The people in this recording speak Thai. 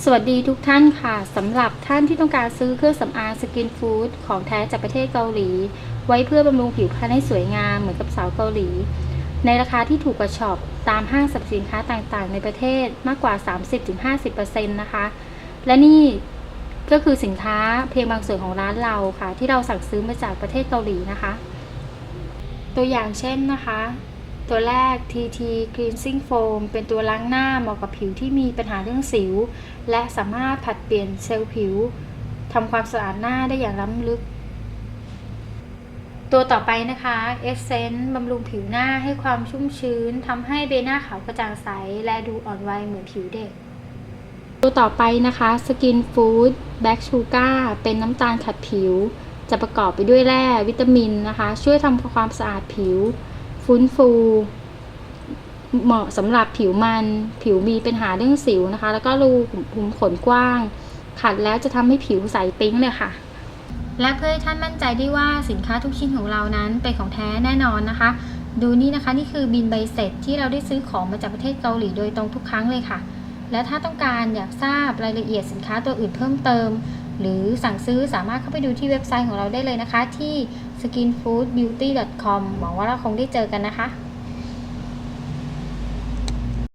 สวัสดีทุกท่านค่ะสำหรับท่านที่ต้องการซื้อเครื่องสำอางสกินฟู้ดของแท้จากประเทศเกาหลี ไว้เพื่อบำรุงผิวพรรณให้สวยงามเหมือนกับสาวเกาหลี ในราคาที่ถูกกว่าช็อปตามห้างสรรพสินค้าต่างๆ ในประเทศมากกว่า 30-50%นะคะ และนี่ก็คือสินค้าเพียงบางส่วนของร้านเราค่ะ ที่เราสั่งซื้อมาจากประเทศเกาหลีนะคะ ตัวอย่างเช่นนะคะ ตัวแรก TT Cleansing Foam เป็นตัวล้างหน้าเหมาะกับผิวที่มีปัญหาเรื่องสิว และสามารถผัดเปลี่ยนเซลล์ผิวทำความสะอาดหน้าได้อย่างล้ำลึก ตัวต่อไปนะคะ Essence บำรุงผิวหน้าให้ความชุ่มชื้นทำให้ใบหน้าขาวกระจ่างใส และดูอ่อนวัยเหมือนผิวเด็ก ตัวต่อไปนะคะ Skin Food Black Sugar เป็นน้ำตาลขัดผิว จะประกอบไปด้วยแร่วิตามินนะคะ ช่วยทำความสะอาดผิว ฟื้นฟู เหมาะสำหรับผิวมัน ผิวมีปัญหาเรื่องสิวนะคะ แล้วก็รูขุมขนกว้าง ขัดแล้วจะทำให้ผิวใสปิ๊งเลยค่ะ และเพื่อให้ท่านมั่นใจได้ว่าสินค้าทุกชิ้นของเรานั้นเป็นของแท้แน่นอนนะคะ ดูนี่นะคะนี่คือบินใบเสร็จที่เราได้ซื้อของมาจากประเทศเกาหลีโดยตรงทุกครั้งเลยค่ะ และถ้าต้องการอยากทราบรายละเอียดสินค้าตัวอื่นเพิ่มเติม หรือสั่งซื้อสามารถเข้าไปดูที่เว็บไซต์ของเราได้เลยนะคะ ที่ skinfoodbeauty.com หวังว่าเราคงได้เจอกันนะคะ